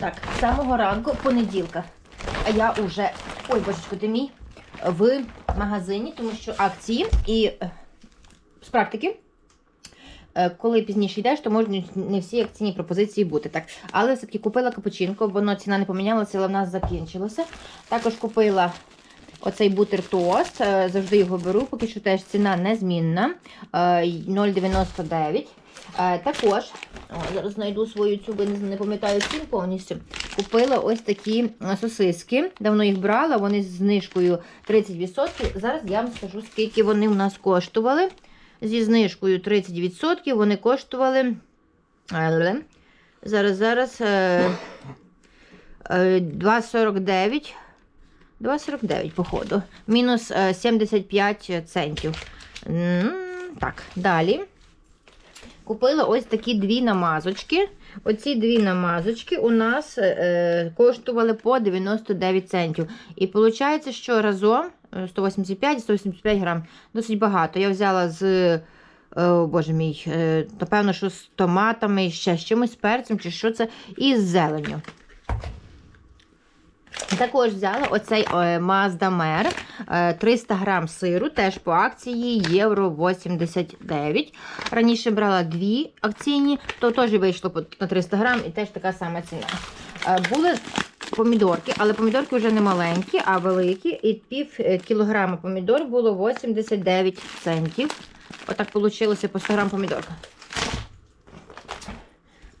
Так, з самого ранку понеділка. А я вже, ой, божечко, ти мій, в магазині, тому що акції і е, з практики. е, Коли пізніше йдеш, то можуть не всі акційні пропозиції бути. Так. Але все-таки купила капучинко, воно ціна не помінялася, але в нас закінчилося. Також купила оцей бутер тост. е, Завжди його беру, поки що теж ціна незмінна. е, 0,99. Е, Також, о, зараз знайду свою цю, не, пам'ятаю цін повністю. Купила ось такі е, сосиски. Давно їх брала, вони з знижкою 30%. Зараз я вам скажу, скільки вони у нас коштували. Зі знижкою 30% вони коштували. е, Зараз, зараз е, е, 2,49. 2,49, походу. Мінус е, 75 центів. Так, далі. Купила ось такі дві намазочки. Оці дві намазочки у нас е, коштували по 99 центів. І виходить, що разом е, 185 і 185 грам. Досить багато. Я взяла з, е, о, боже мій, е, напевно, що з томатами, ще з чимось з перцем, чи що це, і з зеленню. Також взяла оцей Mazda Mer, е, 300 грам сиру, теж по акції євро 89. Раніше брала дві акційні, то теж вийшло на 300 грам і теж така сама ціна. Е, Були помідорки, але помідорки вже не маленькі, а великі. І пів е, кілограма помідор було 89 центів. Отак вийшло по 100 грам помідорка.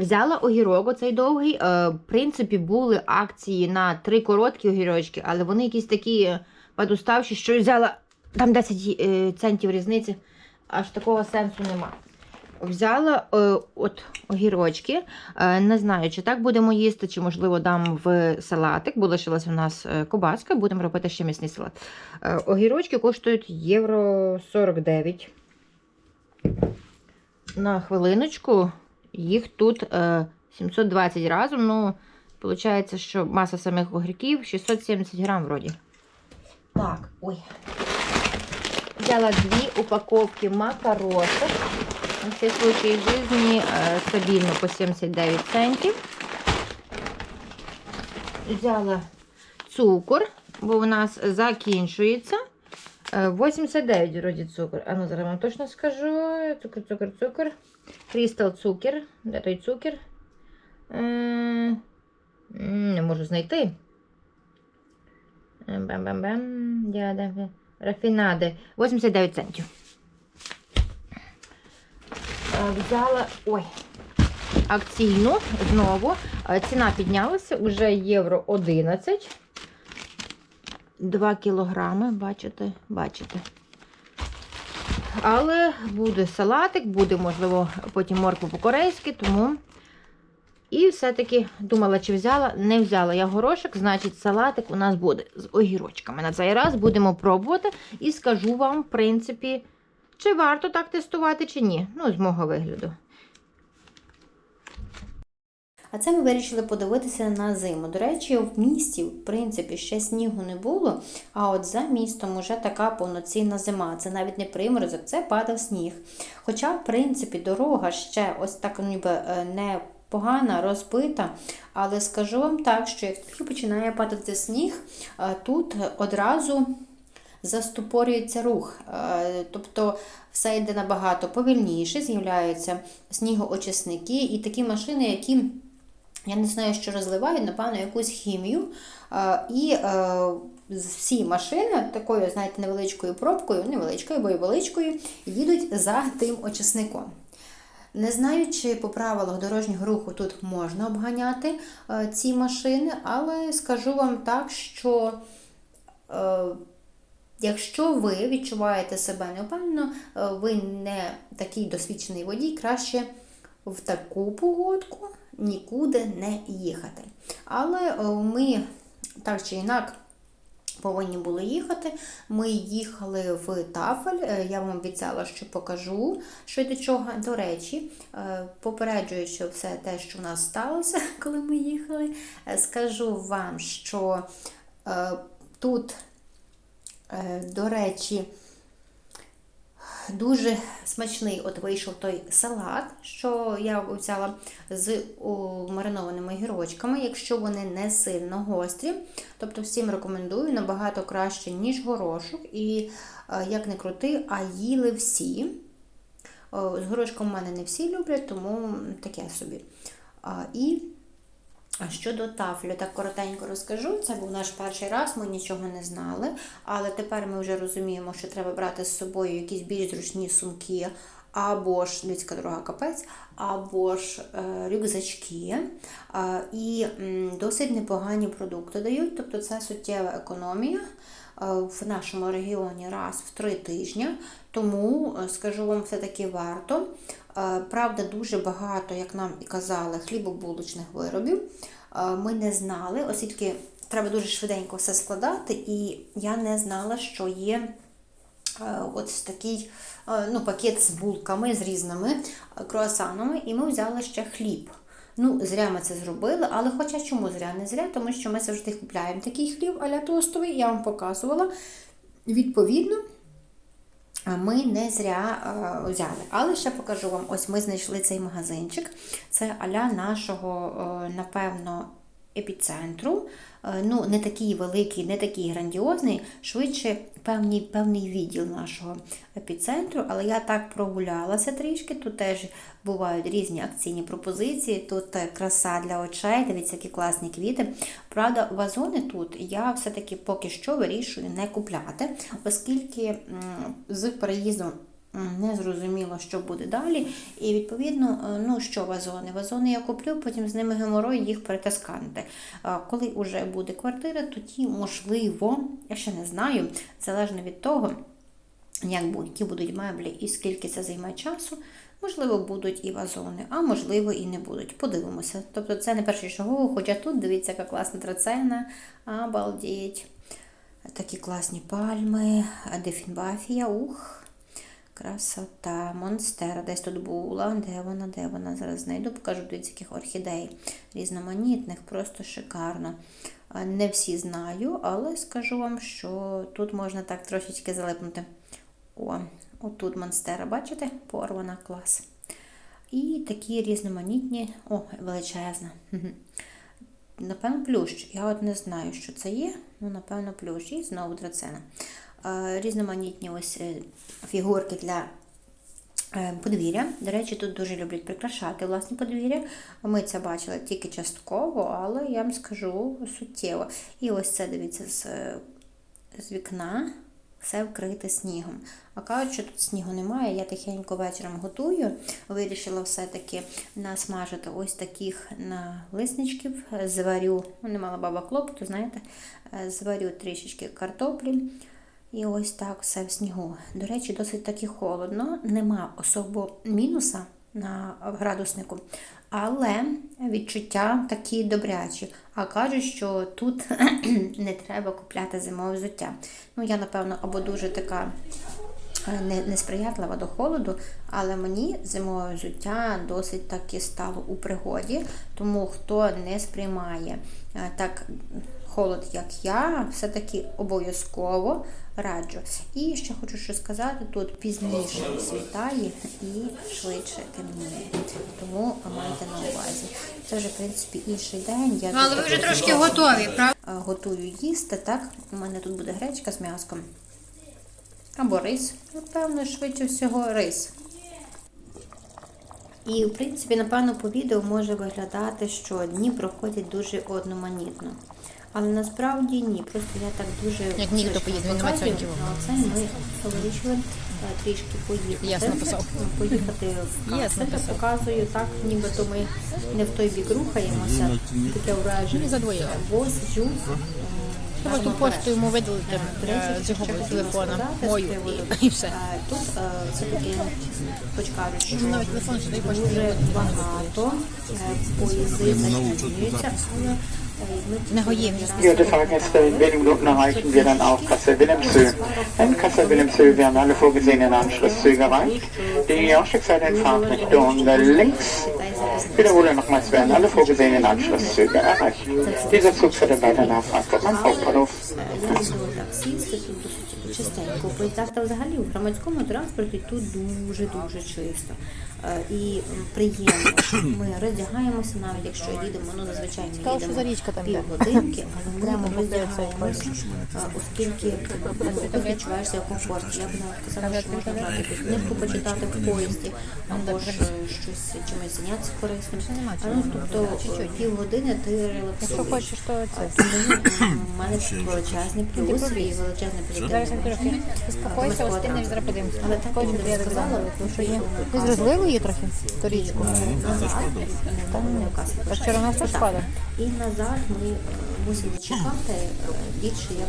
Взяла огірок оцей довгий. Е, в принципі, були акції на три короткі огірочки, але вони якісь такі подуставші, що взяла там 10 е, центів різниці, аж такого сенсу нема. Взяла е, от огірочки. Не знаю, чи так будемо їсти, чи, можливо, дам в салатик, бо лишилась у нас кобаска, будемо робити ще м'ясний салат. Огірочки коштують євро 49. На хвилиночку. Їх тут е, 720 разом. Ну, виходить, що маса самих огірків 670 грам вроді. Так, ой. Взяла дві упаковки макарошок. На всі случаї жизни е, стабільно по 79 центів. Взяла цукор, бо у нас закінчується. Е, 89 вроді цукор. А ну зараз вам точно скажу. Цукор, цукор, цукор. Крістал цукер. Де той цукер? Е, Не можу знайти. Бам-бам-бам. Я де- Рафінади. 89 центів. Е, Взяла. Ой. Акційну знову. Е, Ціна піднялася вже євро 11. 2 кілограми, бачите, бачите. Але буде салатик, буде, можливо, потім морква по-корейськи, тому. І все-таки думала, чи взяла, не взяла я горошок, значить, салатик у нас буде з огірочками. На цей раз будемо пробувати і скажу вам, в принципі, чи варто так тестувати, чи ні. Ну, з мого вигляду. А це ми вирішили подивитися на зиму. До речі, в місті, в принципі, ще снігу не було, а от за містом уже така повноцінна зима. Це навіть не приморозок, це падав сніг. Хоча, в принципі, дорога ще ось так ніби е, не погана, розбита, але скажу вам так, що як тільки починає падати сніг, е, тут одразу застопорюється рух. Е, Тобто все йде набагато повільніше, з'являються снігоочисники і такі машини, які я не знаю, що розливають, напевно, якусь хімію. Е, І е, всі машини такою, знаєте, невеличкою пробкою, невеличкою, бо й величкою, їдуть за тим очисником. Не знаю, чи по правилах дорожнього руху тут можна обганяти е, ці машини, але скажу вам так, що якщо ви відчуваєте себе неопевнено, е, ви не такий досвідчений водій, краще в таку погодку нікуди не їхати. Але е, ми так чи інак повинні були їхати. Ми їхали в Тафель. Е, Я вам обіцяла, що покажу, що до чого. До речі, е, попереджуючи все те, що в нас сталося, коли ми їхали, скажу вам, що тут, до речі, дуже смачний от вийшов той салат, що я взяла з маринованими гірочками, якщо вони не сильно гострі. Тобто всім рекомендую набагато краще, ніж горошок. І е, як не крути, а їли всі. З горошком в мене не всі люблять, тому таке собі. І а щодо тафлю, так коротенько розкажу. Це був наш перший раз, ми нічого не знали. Але тепер ми вже розуміємо, що треба брати з собою якісь більш зручні сумки, або ж людська дорога капець, або ж е, рюкзачки. Е, і м, досить непогані продукти дають, тобто це суттєва економія е, в нашому регіоні раз в три тижні. Тому е, скажу вам, все-таки варто. Е, Правда, дуже багато, як нам і казали, хлібобулочних виробів. Е, Ми не знали, оскільки треба дуже швиденько все складати, і я не знала, що є е, ось такий ну, пакет з булками, з різними круасанами, і ми взяли ще хліб. Ну, зря ми це зробили, але хоча чому зря? Не зря, тому що ми завжди купляємо такий хліб аля тостовий, я вам показувала. Відповідно, ми не зря е, взяли. Але ще покажу вам: ось ми знайшли цей магазинчик. Це аля нашого, е, напевно, епіцентру. Е, ну, не такий великий, не такий грандіозний, швидше певний, певний відділ нашого епіцентру. Але я так прогулялася трішки. Тут теж бувають різні акційні пропозиції. Тут е, краса для очей, дивіться, які класні квіти. Правда, вазони тут я все-таки поки що вирішую не купляти, оскільки з переїздом м, не зрозуміло, що буде далі. І відповідно, е, ну що вазони? Вазони я куплю, потім з ними геморой їх перетасканити. Коли вже буде квартира, тоді можливо, я ще не знаю, залежно від того. Як які будуть меблі і скільки це займе часу, можливо, будуть і вазони, а можливо, і не будуть. Подивимося. Тобто це не перший шагов, хоча тут дивіться, яка класна трацена, обалдіть. Такі класні пальми, дефінбафія, ух, красота, монстера. Десь тут була. Де вона, де вона? Зараз знайду, покажу дивіться, яких орхідей різноманітних, просто шикарно. Не всі знаю, але скажу вам, що тут можна так трошечки залипнути. О, отут монстера, бачите? Порвана клас. І такі різноманітні, о, величезна. Напевно, плющ. Я от не знаю, що це є. Ну, напевно, плющ. І знову драцена. Е, Різноманітні ось е, фігурки для е, подвір'я. До речі, тут дуже люблять прикрашати власне подвір'я. Ми це бачили тільки частково, але я вам скажу суттєво. І ось це дивіться з, з вікна. Все вкрите снігом. А кажуть, що тут снігу немає. Я тихенько вечором готую. Вирішила все-таки насмажити ось таких налисничків. Зварю, ну, не мала баба клопоту, знаєте, е, зварю трішечки картоплі. І ось так все в снігу. До речі, досить таки холодно, нема особо мінуса на градуснику, але відчуття такі добрячі. А кажуть, що тут не треба купляти зимове взуття. Ну, я, напевно, або дуже така е, не- несприятлива до холоду, але мені зимове взуття досить таки стало у пригоді. Тому хто не сприймає е, так холод, як я, все-таки обов'язково раджу. І ще хочу що сказати: тут пізніше світає і швидше темніє. Тому майте на увазі. Це вже, в принципі, інший день. Я Ну, але ви вже трошки готові, правда? е, готую їсти, так? У мене тут буде гречка з м'яском. Або рис. Напевно, швидше всього рис. І, в принципі, напевно, по відео може виглядати, що дні проходять дуже одноманітно. Але насправді ні. Просто я так дуже Як ніхто поїде, він на Ну, а це ми вирішили е, трішки поїхати. Ясно. Поїхати в Ясно. Показую так, нібито ми не в той бік рухаємося. Таке враження. Не задвоїла. Або сиджу. Треба ту пошту йому видалити е, з його телефона. Мою. І, і все. е, Тут е, все-таки хоч кажуть, що Ну, навіть телефон почту дуже багато е, але. Ja, das nächste wenige Minuten erreichen wir dann auch Kassel-Wilhelmshöhe. In Kassel-Wilhelmshöhe werden alle vorgesehenen Anschlusszüge erreicht. Die Ausstiegsseite in Fahrtrichtung links. Wiederhole nochmals, werden alle vorgesehenen Anschlusszüge erreicht. Dieser Zug fährt weiter nach Frankfurt am Hauptbahnhof. Чистенько. В поїздах та взагалі в громадському транспорті тут дуже-дуже чисто. Е, І приємно. Ми роздягаємося, навіть якщо їдемо, ну зазвичай ми Цікаво, що за їдемо річка там півгодинки, але ми роздягаємося, е, оскільки ну, ти відчуваєшся в комфорті. Я б навіть казала, що можна брати книжку почитати в поїзді, або ж щось чимось зайнятися корисним. Ну, тобто е, півгодини ти релаксуєш. Якщо хочеш, то це. У мене величезний плюс і величезний позитивний трохи Успокойся, ось ти не подивимося. Але також я сказала, що є Ти зрозлив її трохи, ту річку? Та вчора у нас теж падав. І назад ми мусимо чекати е, більше як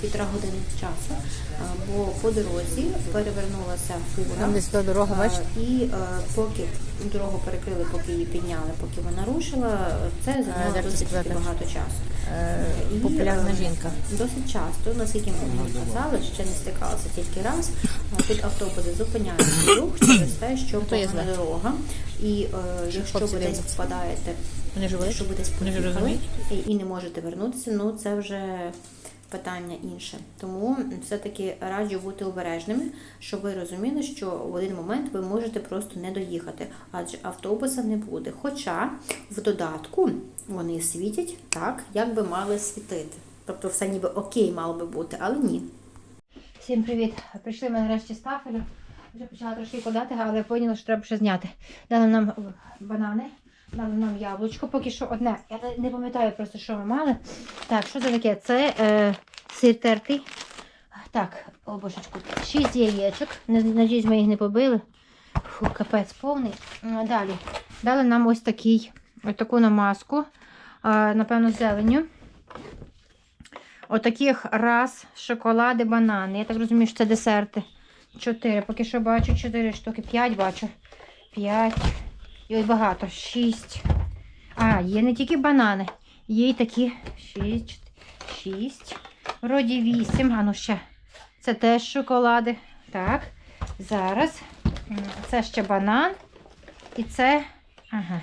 півтора години часу, е, бо по дорозі перевернулася фура. Там дорога, Е, бачите? І е, поки дорогу перекрили, поки її підняли, поки вона рушила, це як зайняло досить багато часу. Е, І, Популярна е, жінка. Досить часто, наскільки мені казали, ще не стикалася тільки раз. Тут автобуси зупиняють рух через те, що погана дорога. І е, якщо ви десь впадаєте, якщо ви десь поїхали і не можете вернутися, ну це вже питання інше. Тому все-таки раджу бути обережними, щоб ви розуміли, що в один момент ви можете просто не доїхати, адже автобуса не буде. Хоча в додатку вони світять так, як би мали світити. Тобто все ніби окей мало би бути, але ні. Всім привіт. Прийшли ми нарешті з тафелю. Вже почала трошки кладати, але поняла, що треба ще зняти. Дали нам банани, дали нам яблучко, поки що одне. Я не- пам'ятаю просто, що ми мали. Так, що це таке? Це е, сир тертий. Так, о божечку, шість яєчок. Надіюсь, ми їх не побили. Фу, капець повний. Далі. Дали нам ось такий, ось таку намазку. е, Напевно, з зеленню. Отаких раз, шоколади, банани. Я так розумію, що це десерти. Чотири. Поки що бачу чотири штуки. П'ять бачу. П'ять. Ось багато. Шість. А, є не тільки банани. Є й такі. Шість. Шість. Вроді вісім. А ну ще. Це теж шоколади. Так. Зараз. Це ще банан. І це. Ага.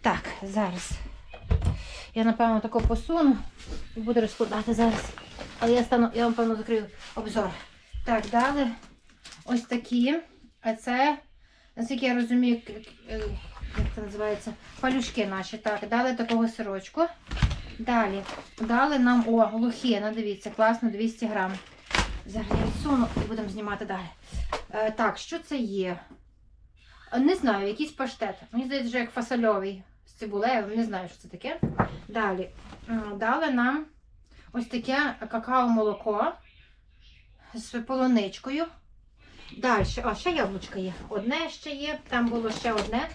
Так, зараз. Я, напевно, тако посуну і буду розкладати зараз. Але я стану, я вам певно закрию обзор. Так, далі ось такі. А це, наскільки я розумію, е, як це називається, палюшки наші. Так, дали такого сирочку. Далі дали нам о, глухіна, дивіться, класно, 200 грам. Зараз я відсуну і будемо знімати далі. Е, так, що це є? Е, Не знаю, якийсь паштет. Мені здається, що як фасольовий з цибулею, не знаю, що це таке. Далі дали нам ось таке какао-молоко з полуничкою. Далі, а ще яблучко є. Одне ще є, там було ще одне.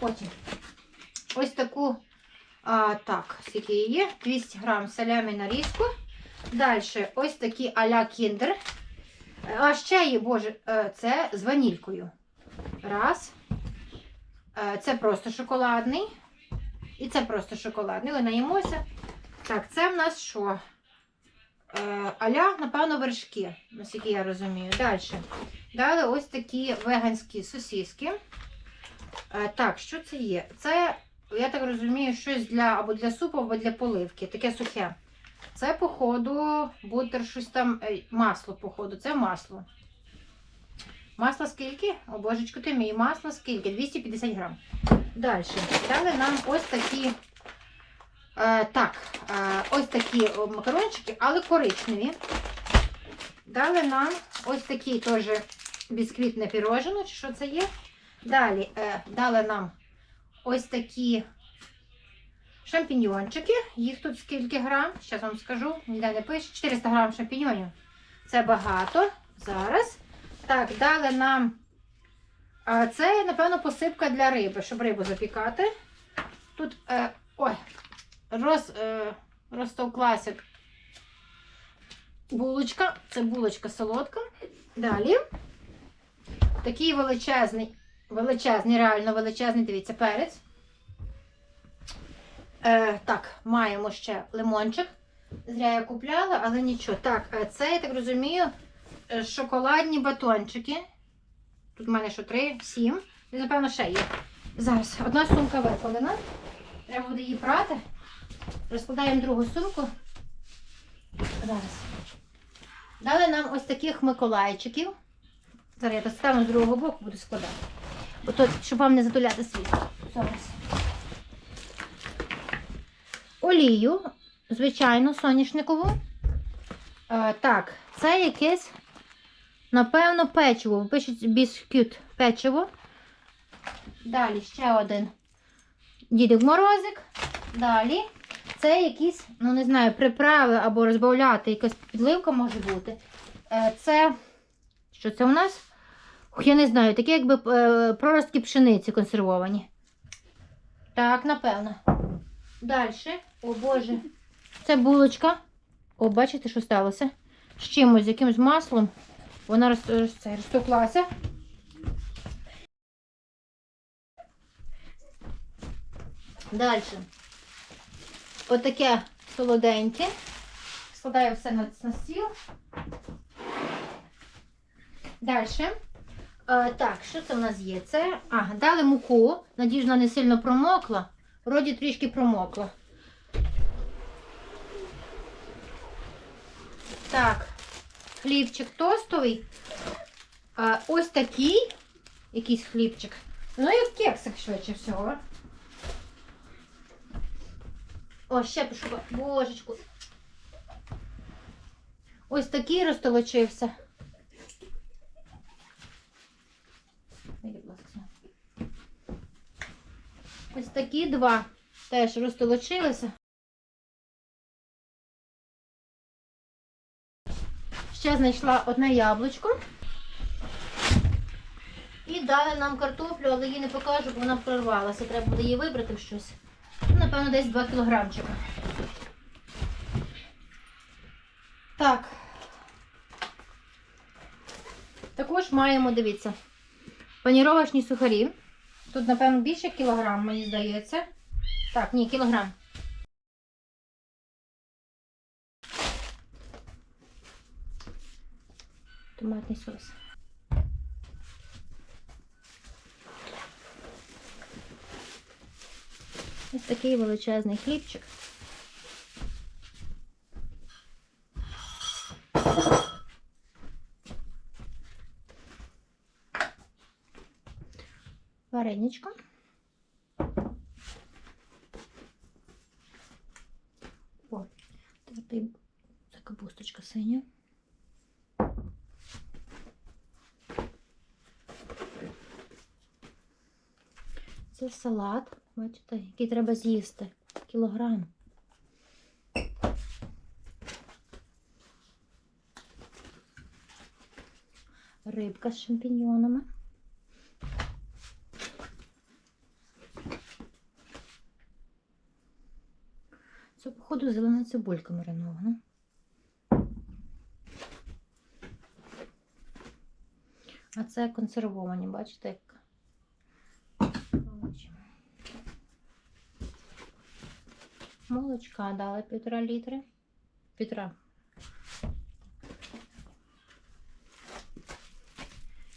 Потім ось таку, а, так, скільки є, 200 грам салямі нарізку. Далі ось такі а-ля кіндер. А ще є, боже, е, це з ванількою. Раз. Е, Це просто шоколадний. І це просто шоколадний. Ми наїмося. Так, це в нас що? Е, аля, напевно, вершки, наскільки я розумію. Далі. Дали ось такі веганські сосиски. Е, так, що це є? Це, я так розумію, щось для або для супу, або для поливки. Таке сухе. Це, походу, бутер, щось там, е, масло, походу, це масло. Масло скільки? О, божечко ти мій, масло скільки? 250 грам. Далі. Дали нам ось такі. Е, так, е, ось такі макарончики, але коричневі. Дали нам ось такі теж бісквітне пірожено, чи що це є. Далі е, дали нам ось такі шампіньйончики. Їх тут скільки грам? Зараз вам скажу, ніде не пише. 400 грам шампіньйонів. Це багато. Зараз. Так, дали нам. Це, напевно, посипка для риби, щоб рибу запікати. Тут, е, ой, роз, е, розтовклася булочка. Це булочка солодка. Далі. Такий величезний, величезний, реально величезний, дивіться, перець. Е, так, маємо ще лимончик. Зря я купляла, але нічого. Так, е, це, я так розумію, е, шоколадні батончики. Тут в мене що три, сім. І, напевно, ще є. Зараз одна сумка викладена. Треба буде її прати. Розкладаємо другу сумку. Зараз. Дали нам ось таких миколайчиків. Зараз я достану з другого боку, буду складати. Бо то, щоб вам не затуляти світло. Зараз. Олію, звичайно, соняшникову. Е, так, це якесь, напевно, печиво. Пишуть біскют печиво. Далі ще один дідик морозик. Далі це якісь, ну не знаю, приправи або розбавляти, якась підливка може бути. Е, Це, що це у нас? Я не знаю, такі якби е, проростки пшениці консервовані. Так, напевно. Далі. О Боже. Це булочка. О, бачите, що сталося? З чимось, з якимось маслом. Вона роз, роз, це, розтоклася. Далі. Отаке солоденьке. Складаю все на, на стіл. Далі. Е, так, що це в нас є? Це. А, дали муку. Надіюсь, вона не сильно промокла. Вроді трішки промокла. Так, хлібчик тостовий. А, ось такий якийсь хлібчик. Ну, як кексик швидше всього. О, ще пишу, божечку. Ось такий розтолочився. Ось такі два теж розтолочилися. Ще знайшла одне яблучко. І дали нам картоплю, але її не покажу, бо вона прорвалася. Треба буде її вибрати в щось. Ну, Напевно, десь 2 кілограмчика. Так. Також маємо, дивіться, паніровочні сухарі. Тут, напевно, більше кілограм, мені здається. Так, ні, кілограм. Томатний соус. Ось такий величезний хлібчик. Вареничко. О, тепер це капусточка синя. Це салат, бачите, який треба з'їсти. Кілограм. Рибка з шампіньйонами. Це, походу, зелена цибулька маринована. А це консервовані, бачите, як Молочка дали півтора літри. Півтора.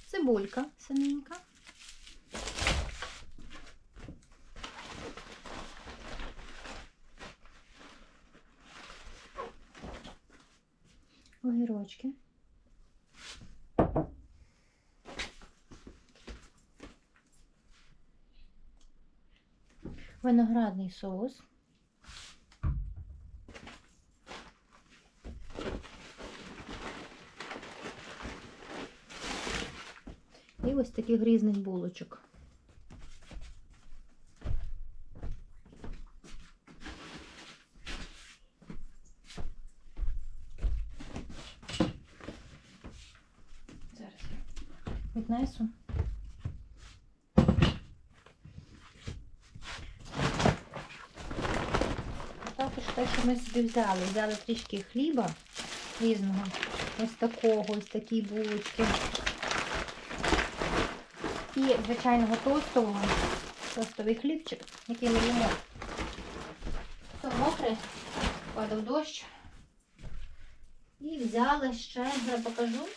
Цибулька синенька. Огірочки. Виноградний соус. Ось таких різних булочок. Зараз я віднесу. Також те, що ми собі взяли. Взяли трішки хліба різного. Ось такого, ось такі булочки. І звичайного тостового, тостовий хлібчик, який ми їмо. мокре, падав дощ. І взяли ще, я покажу.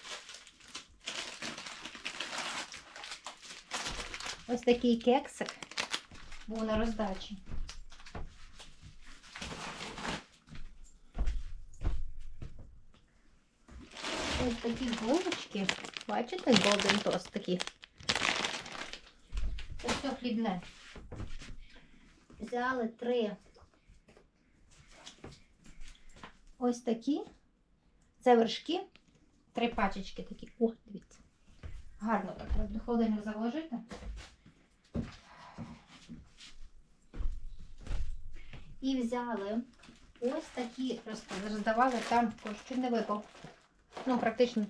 Ось такий кексик був на роздачі. Ось такі булочки. Бачите, Golden Toast такі. Хлібне. Взяли три. Ось такі. Це вершки. Три пачечки такі. О, дивіться. Гарно так до холодильник заложити. І взяли ось такі, роз- роздавали там, що не випав. Ну, практично.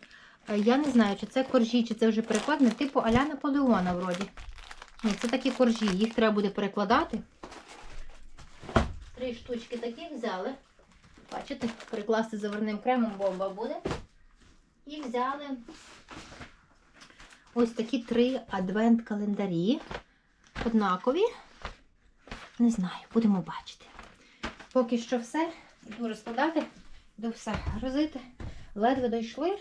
Е, Я не знаю, чи це коржі, чи це вже перекладне, типу Аля Наполеона вроді. Ні, це такі коржі, їх треба буде перекладати. Три штучки таких взяли. Бачите, перекласти заварним кремом бомба буде. І взяли ось такі три адвент-календарі. Однакові. Не знаю, будемо бачити. Поки що все. Йду розкладати, йду все грозити. Ледве дійшли.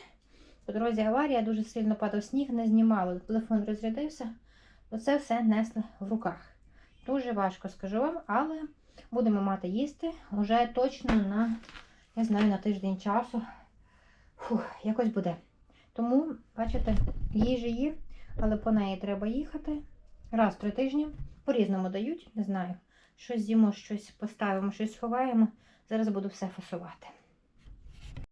По дорозі аварія, дуже сильно падав сніг, не знімало. Телефон розрядився. Оце все несли в руках. Дуже важко скажу вам, але будемо мати їсти уже точно на, я знаю, на тиждень часу. Фух, якось буде. Тому, бачите, їжі є, але по неї треба їхати. Раз в три тижні. По-різному дають, не знаю. Щось з'їмо, щось поставимо, щось сховаємо. Зараз буду все фасувати.